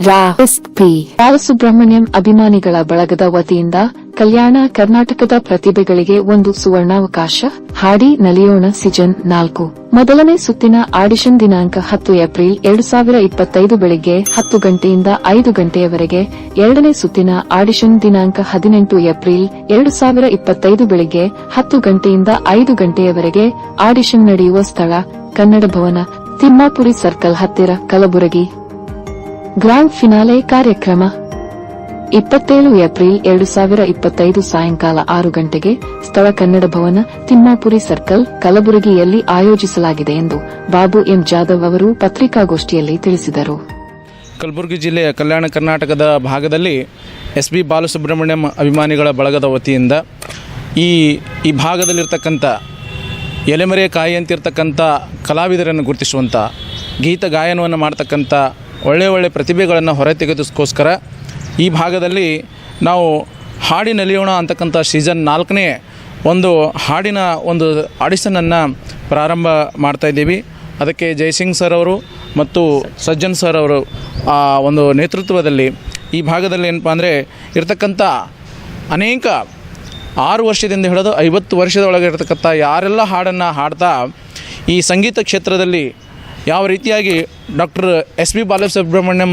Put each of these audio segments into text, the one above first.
ಬಾಲಸುಬ್ರಹ್ಮಣ್ಯಂ ಅಭಿಮಾನಿಗಳ ಬಳಗದ ವತಿಯಿಂದ ಕಲ್ಯಾಣ ಕರ್ನಾಟಕದ ಪ್ರತಿಭೆಗಳಿಗೆ ಒಂದು ಸುವರ್ಣಾವಕಾಶ, ಹಾಡಿ ನಲಿಯೋಣ ಸೀಸನ್ ನಾಲ್ಕು. ಮೊದಲನೇ ಸುತ್ತಿನ ಆಡಿಷನ್ ದಿನಾಂಕ ಹತ್ತು ಏಪ್ರಿಲ್ ಎರಡು ಸಾವಿರ ಇಪ್ಪತ್ತೈದು ಬೆಳಿಗ್ಗೆ ಹತ್ತು ಗಂಟೆಯಿಂದ ಐದು ಗಂಟೆಯವರೆಗೆ ಎರಡನೇ ಸುತ್ತಿನ ಆಡಿಷನ್ ದಿನಾಂಕ ಹದಿನೆಂಟು ಏಪ್ರಿಲ್ ಎರಡು ಸಾವಿರ ಇಪ್ಪತ್ತೈದು ಬೆಳಿಗ್ಗೆ ಹತ್ತು ಗಂಟೆಯಿಂದ ಐದು ಗಂಟೆಯವರೆಗೆ ಆಡಿಷನ್ ನಡೆಯುವ ಸ್ಥಳ ಕನ್ನಡ ಭವನ ತಿಮ್ಮಾಪುರಿ ಸರ್ಕಲ್ ಹತ್ತಿರ ಕಲಬುರಗಿ. ಗ್ರ್ಯಾಂಡ್ ಫಿನಾಲೆ ಕಾರ್ಯಕ್ರಮ. ಇಪ್ಪತ್ತೇಳು ಏಪ್ರಿಲ್ ಎರಡು ಸಾವಿರ ಇಪ್ಪತ್ತೈದು ಸಾಯಂಕಾಲ ಆರು ಗಂಟೆಗೆ ಸ್ಥಳ ಕನ್ನಡ ಭವನ ತಿಮ್ಮಾಪುರಿ ಸರ್ಕಲ್ ಕಲಬುರಗಿಯಲ್ಲಿ ಆಯೋಜಿಸಲಾಗಿದೆ ಎಂದು ಬಾಬು ಎಂ ಜಾಧವ್ ಅವರು ಪತ್ರಿಕಾಗೋಷ್ಠಿಯಲ್ಲಿ ತಿಳಿಸಿದರು. ಕಲಬುರಗಿ ಜಿಲ್ಲೆಯ ಕಲ್ಯಾಣ ಕರ್ನಾಟಕದ ಭಾಗದಲ್ಲಿ ಎಸ್ ಬಿ ಬಾಲಸುಬ್ರಹ್ಮಣ್ಯಂ ಅಭಿಮಾನಿಗಳ ಬಳಗದ ವತಿಯಿಂದ ಈ ಈ ಭಾಗದಲ್ಲಿರ್ತಕ್ಕಂಥ ಎಲೆಮರೆ ಕಾಯಿ ಅಂತಿರ್ತಕ್ಕಂಥ ಕಲಾವಿದರನ್ನು ಗುರುತಿಸುವಂಥ ಗೀತ ಗಾಯನವನ್ನು ಮಾಡ್ತಕ್ಕಂಥ ಒಳ್ಳೆಯ ಒಳ್ಳೆಯ ಪ್ರತಿಭೆಗಳನ್ನು ಹೊರತೆಗೆದಕ್ಕೋಸ್ಕರ ಈ ಭಾಗದಲ್ಲಿ ನಾವು ಹಾಡಿ ನಲಿಯೋಣ ಅಂತಕ್ಕಂಥ ಸೀಸನ್ ನಾಲ್ಕನೇ ಒಂದು ಹಾಡಿನ ಒಂದು ಆಡಿಷನನ್ನು ಪ್ರಾರಂಭ ಮಾಡ್ತಾಯಿದ್ದೀವಿ ಅದಕ್ಕೆ ಜಯಸಿಂಗ್ ಸರ್ ಅವರು ಮತ್ತು ಸಜ್ಜನ್ ಸರ್ ಅವರು ಆ ಒಂದು ನೇತೃತ್ವದಲ್ಲಿ ಈ ಭಾಗದಲ್ಲಿ ಏನಪ್ಪ ಅಂದರೆ ಇರತಕ್ಕಂಥ ಅನೇಕ ಆರು ವರ್ಷದಿಂದ ಹಿಡಿದು ಐವತ್ತು ವರ್ಷದೊಳಗೆ ಇರತಕ್ಕಂಥ ಯಾರೆಲ್ಲ ಹಾಡನ್ನು ಹಾಡ್ತಾ ಈ ಸಂಗೀತ ಕ್ಷೇತ್ರದಲ್ಲಿ ಯಾವ ರೀತಿಯಾಗಿ doctor S P Balasubrahmanyam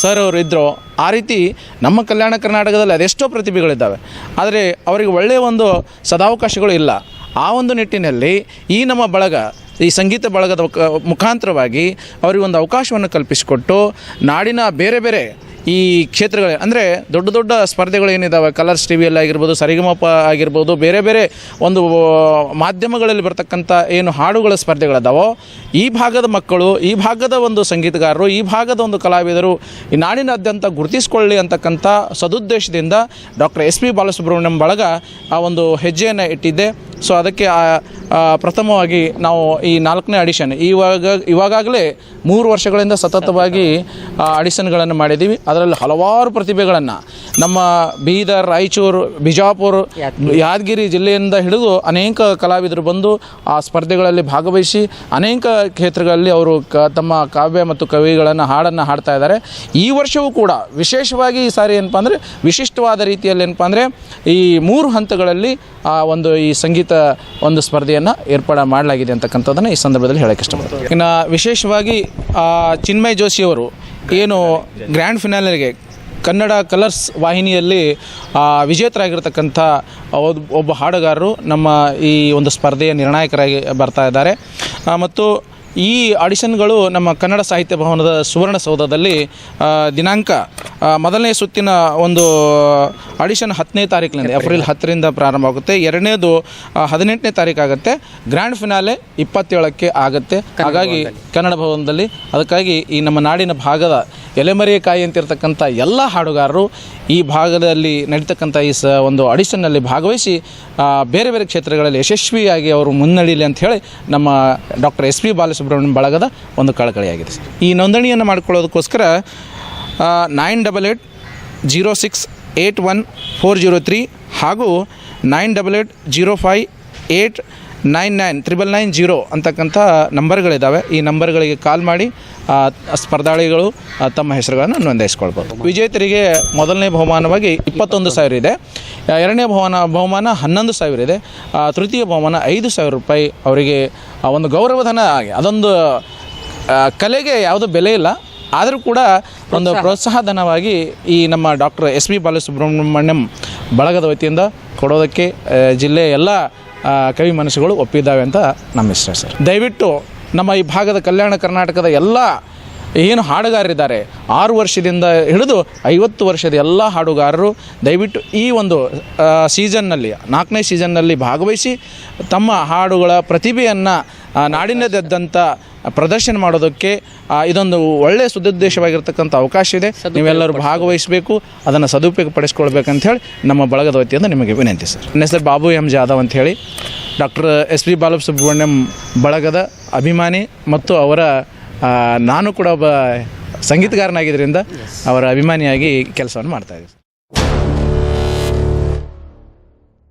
sir ಅವರು ಇದ್ದರು ಆ ರೀತಿ ನಮ್ಮ ಕಲ್ಯಾಣ ಕರ್ನಾಟಕದಲ್ಲಿ ಅದೆಷ್ಟೋ ಪ್ರತಿಭೆಗಳಿದ್ದಾವೆ. ಆದರೆ ಅವರಿಗೆ ಒಳ್ಳೆಯ ಒಂದು ಸದಾವಕಾಶಗಳು ಇಲ್ಲ. ಆ ಒಂದು ನಿಟ್ಟಿನಲ್ಲಿ ಈ ನಮ್ಮ ಬಳಗ, ಈ ಸಂಗೀತ ಬಳಗದ ಮುಖಾಂತರವಾಗಿ ಅವರಿಗೆ ಒಂದು ಅವಕಾಶವನ್ನು ಕಲ್ಪಿಸಿಕೊಟ್ಟು ನಾಡಿನ ಬೇರೆ ಬೇರೆ ಈ ಕ್ಷೇತ್ರಗಳೇ ಅಂದರೆ ದೊಡ್ಡ ದೊಡ್ಡ ಸ್ಪರ್ಧೆಗಳು ಏನಿದ್ದಾವೆ ಕಲರ್ಸ್ ಟಿ ವಿಯಲ್ಲಿ ಆಗಿರ್ಬೋದು, ಸರಿಗಮಪ ಆಗಿರ್ಬೋದು, ಬೇರೆ ಬೇರೆ ಒಂದು ಮಾಧ್ಯಮಗಳಲ್ಲಿ ಬರ್ತಕ್ಕಂಥ ಏನು ಹಾಡುಗಳ ಸ್ಪರ್ಧೆಗಳಿದ್ದಾವೋ ಈ ಭಾಗದ ಮಕ್ಕಳು, ಈ ಭಾಗದ ಒಂದು ಸಂಗೀತಗಾರರು, ಈ ಭಾಗದ ಒಂದು ಕಲಾವಿದರು ಈ ನಾಡಿನಾದ್ಯಂತ ಗುರುತಿಸಿಕೊಳ್ಳಿ ಅಂತಕ್ಕಂಥ ಸದುದ್ದೇಶದಿಂದ ಡಾಕ್ಟರ್ ಎಸ್ ಪಿ ಬಾಲಸುಬ್ರಹ್ಮಣ್ಯಂ ಬಳಗ ಆ ಒಂದು ಹೆಜ್ಜೆಯನ್ನು ಇಟ್ಟಿದ್ದೆ. ಸೊ ಅದಕ್ಕೆ ಆ- ಆ ಪ್ರಥಮವಾಗಿ ನಾವು ಈ ನಾಲ್ಕನೇ ಅಡಿಷನ್ ಇವಾಗ ಇವಾಗಲೇ ಮೂರು ವರ್ಷಗಳಿಂದ ಸತತವಾಗಿ ಅಡಿಷನ್ಗಳನ್ನು ಮಾಡಿದ್ದೀವಿ. ಅದರಲ್ಲಿ ಹಲವಾರು ಪ್ರತಿಭೆಗಳನ್ನು ನಮ್ಮ ಬೀದರ್ ರಾಯಚೂರು ಬಿಜಾಪುರ ಯಾದಗಿರಿ. ಜಿಲ್ಲೆಯಿಂದ ಹಿಡಿದು ಅನೇಕ ಕಲಾವಿದರು ಬಂದು ಆ ಸ್ಪರ್ಧೆಗಳಲ್ಲಿ ಭಾಗವಹಿಸಿ ಅನೇಕ ಕ್ಷೇತ್ರಗಳಲ್ಲಿ ಅವರು ಕ ತಮ್ಮ ಕಾವ್ಯ ಮತ್ತು ಕವಿಗಳನ್ನು ಹಾಡನ್ನು ಹಾಡ್ತಾ ಇದ್ದಾರೆ. ಈ ವರ್ಷವೂ ಕೂಡ ವಿಶೇಷವಾಗಿ ಈ ಸಾರಿ ಏನಪ್ಪ ಅಂದರೆ ವಿಶಿಷ್ಟವಾದ ರೀತಿಯಲ್ಲಿ ಏನಪ್ಪ ಅಂದರೆ ಈ ಮೂರು ಹಂತಗಳಲ್ಲಿ ಆ ಒಂದು ಈ ಸಂಗೀತ ಒಂದು ಸ್ಪರ್ಧೆಯನ್ನು ಏರ್ಪಾಡು ಮಾಡಲಾಗಿದೆ ಅಂತಕ್ಕಂಥದ್ದನ್ನು ಈ ಸಂದರ್ಭದಲ್ಲಿ ಹೇಳಕ್ಕೆ ಇಷ್ಟಪಡ್ತೀನಿ. ಇನ್ನು ವಿಶೇಷವಾಗಿ ಚಿನ್ಮಯ್ ಜೋಶಿಯವರು ಏನು ಗ್ರ್ಯಾಂಡ್ ಫಿನಾಲಿಗೆ ಕನ್ನಡ ಕಲರ್ಸ್ ವಾಹಿನಿಯಲ್ಲಿ ವಿಜೇತರಾಗಿರ್ತಕ್ಕಂಥ ಒಬ್ಬ ಹಾಡುಗಾರರು ನಮ್ಮ ಈ ಒಂದು ಸ್ಪರ್ಧೆಯ ನಿರ್ಣಾಯಕರಾಗಿ ಬರ್ತಾ ಇದ್ದಾರೆ. ಮತ್ತು ಈ ಆಡಿಷನ್ಗಳು ನಮ್ಮ ಕನ್ನಡ ಸಾಹಿತ್ಯ ಭವನದ ಸುವರ್ಣಸೌಧದಲ್ಲಿ ದಿನಾಂಕ ಮೊದಲನೇ ಸುತ್ತಿನ ಒಂದು ಆಡಿಷನ್ ಹತ್ತನೇ ತಾರೀಕಿನಿಂದ ಏಪ್ರಿಲ್ ಹತ್ತರಿಂದ ಪ್ರಾರಂಭ ಆಗುತ್ತೆ ಎರಡನೇದು ಹದಿನೆಂಟನೇ ತಾರೀಕು ಆಗುತ್ತೆ. ಗ್ರ್ಯಾಂಡ್ ಫಿನಾಲೆ ಇಪ್ಪತ್ತೇಳಕ್ಕೆ ಆಗುತ್ತೆ. ಹಾಗಾಗಿ ಕನ್ನಡ ಭವನದಲ್ಲಿ ಅದಕ್ಕಾಗಿ ಈ ನಮ್ಮ ನಾಡಿನ ಭಾಗದ ಎಲೆಮರೆಕಾಯಿ ಅಂತಿರ್ತಕ್ಕಂಥ ಎಲ್ಲ ಹಾಡುಗಾರರು ಈ ಭಾಗದಲ್ಲಿ ನಡೀತಕ್ಕಂಥ ಈ ಸ ಒಂದು ಆಡಿಷನ್ನಲ್ಲಿ ಭಾಗವಹಿಸಿ ಬೇರೆ ಬೇರೆ ಕ್ಷೇತ್ರಗಳಲ್ಲಿ ಯಶಸ್ವಿಯಾಗಿ ಅವರು ಮುನ್ನಡೀಲಿ ಅಂತ ಹೇಳಿ ನಮ್ಮ ಡಾಕ್ಟರ್ ಎಸ್ ಪಿ ಬಾಲಸುಬ್ರಹ್ಮಣ್ಯಂ ಬಳಗದ ಒಂದು ಕಳಕಳಿಯಾಗಿದೆ. ಸರ್ ಈ ನೋಂದಣಿಯನ್ನು ಮಾಡಿಕೊಳ್ಳೋದಕ್ಕೋಸ್ಕರ nine double eight zero six eight one four zero three ಹಾಗೂ nine double eight zero five eight nine nine triple nine zero ಅಂತಕ್ಕಂಥ ನಂಬರ್ಗಳಿದ್ದಾವೆ ಈ ನಂಬರ್ಗಳಿಗೆ ಕಾಲ್ ಮಾಡಿ ಸ್ಪರ್ಧಾಳಿಗಳು ತಮ್ಮ ಹೆಸರುಗಳನ್ನು ನೋಂದಾಯಿಸ್ಕೊಳ್ಬೋದು. ವಿಜೇತರಿಗೆ ಮೊದಲನೇ ಬಹುಮಾನವಾಗಿ ಇಪ್ಪತ್ತೊಂದು ಸಾವಿರ ಇದೆ. ಎರಡನೇ ಬಹುಮಾನ ಬಹುಮಾನ ಹನ್ನೊಂದು ಸಾವಿರ ಇದೆ. ತೃತೀಯ ಬಹುಮಾನ ಐದು ಸಾವಿರ ರೂಪಾಯಿ ಅವರಿಗೆ ಆ, ಒಂದು ಗೌರವಧನ ಆಗಿ ಅದೊಂದು ಕಲೆಗೆ ಯಾವುದೂ ಬೆಲೆ ಇಲ್ಲ. ಆದರೂ ಕೂಡ ಒಂದು ಪ್ರೋತ್ಸಾಹಧನವಾಗಿ ಈ ನಮ್ಮ ಡಾಕ್ಟರ್ ಎಸ್ ಬಿ ಬಾಲಸುಬ್ರಹ್ಮಣ್ಯಂ ಬಳಗದ ವತಿಯಿಂದ ಕೊಡೋದಕ್ಕೆ ಜಿಲ್ಲೆಯ ಎಲ್ಲ ಕವಿ ಮನಸ್ಸುಗಳು ಒಪ್ಪಿದ್ದಾವೆ ಅಂತ ನಮ್ಮ ಇಷ್ಟ ಸರ್. ದಯವಿಟ್ಟು ನಮ್ಮ ಈ ಭಾಗದ ಕಲ್ಯಾಣ ಕರ್ನಾಟಕದ ಎಲ್ಲ ಏನು ಹಾಡುಗಾರರಿದ್ದಾರೆ, ಆರು ವರ್ಷದಿಂದ ಹಿಡಿದು ಐವತ್ತು ವರ್ಷದ ಎಲ್ಲ ಹಾಡುಗಾರರು ದಯವಿಟ್ಟು ಈ ಒಂದು ಸೀಸನ್ನಲ್ಲಿ, ನಾಲ್ಕನೇ ಸೀಸನ್ನಲ್ಲಿ ಭಾಗವಹಿಸಿ ತಮ್ಮ ಹಾಡುಗಳ ಪ್ರತಿಭೆಯನ್ನು ನಾಡಿನದಾದ್ಯಂತ ಪ್ರದರ್ಶನ ಮಾಡೋದಕ್ಕೆ ಇದೊಂದು ಒಳ್ಳೆಯ ಸದುದ್ದೇಶವಾಗಿರ್ತಕ್ಕಂಥ ಅವಕಾಶ ಇದೆ. ನೀವೆಲ್ಲರೂ ಭಾಗವಹಿಸಬೇಕು ಅದನ್ನು ಸದುಪಯೋಗ ಪಡಿಸ್ಕೊಳ್ಬೇಕಂತ ಹೇಳಿ ನಮ್ಮ ಬಳಗದ ವತಿಯಿಂದ ನಿಮಗೆ ವಿನಂತಿ ಸರ್. ನನ್ನ ಹೆಸರು ಬಾಬು ಎಂ ಜಾಧವ್ ಅಂತ ಹೇಳಿ. ಡಾಕ್ಟರ್ ಎಸ್ ಪಿ ಬಾಲಸುಬ್ರಹ್ಮಣ್ಯಂ ಬಳಗದ ಅಭಿಮಾನಿ ಮತ್ತು ಅವರ ನಾನು ಕೂಡ ಒಬ್ಬ ಸಂಗೀತಗಾರನಾಗಿದ್ದರಿಂದ ಅವರ ಅಭಿಮಾನಿಯಾಗಿ ಕೆಲಸವನ್ನು ಮಾಡ್ತಾ ಇದ್ದೀನಿ